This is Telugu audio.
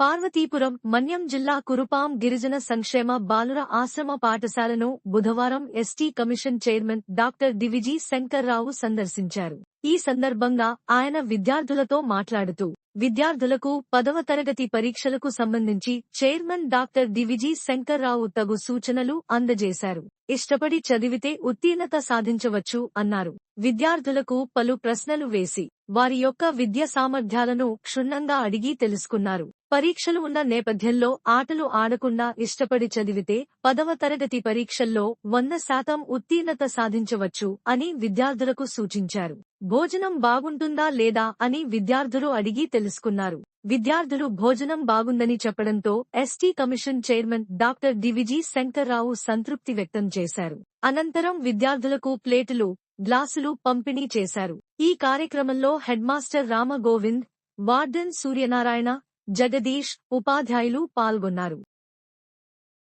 పార్వతీపురం మన్యం జిల్లా కురుపాం గిరిజన సంక్షేమ బాలుర ఆశ్రమ పాఠశాలను బుధవారం ST commission chairman doctor DVG Shankar Rao సందర్శించారు. ఈ సందర్భంగా ఆయన విద్యార్థులతో మాట్లాడుతూ విద్యార్థులకు పదవ తరగతి పరీక్షలకు సంబంధించి చైర్మన్ డాక్టర్ డివిజీ శంకర్రావు తగు సూచనలు అందజేశారు. ఇష్టపడి చదివితే ఉత్తీర్ణత సాధించవచ్చు అన్నారు. విద్యార్థులకు పలు ప్రశ్నలు వేసి వారి యొక్క విద్య సామర్థ్యాలను క్షుణ్ణంగా అడిగి తెలుసుకున్నారు. పరీక్షలు ఉన్న నేపథ్యంలో ఆటలు ఆడకుండా ఇష్టపడి చదివితే పదవ తరగతి పరీక్షల్లో వంద శాతం ఉత్తీర్ణత సాధించవచ్చు అని విద్యార్థులకు సూచించారు. భోజనం బాగుంటుందా లేదా అని విద్యార్థులు అడిగి తెలుసుకున్నారు. విద్యార్థులు భోజనం బాగుందని చెప్పడంతో ST commission chairman doctor DVG Shankar Rao సంతృప్తి వ్యక్తం చేశారు. అనంతరం విద్యార్థులకు ప్లేటులు గ్లాసులు పంపిణీ చేశారు. ఈ కార్యక్రమంలో హెడ్మాస్టర్ రామగోవింద్ వార్డెన్ సూర్యనారాయణ జగదీష్ ఉపాధ్యాయులు పాల్గొన్నారు.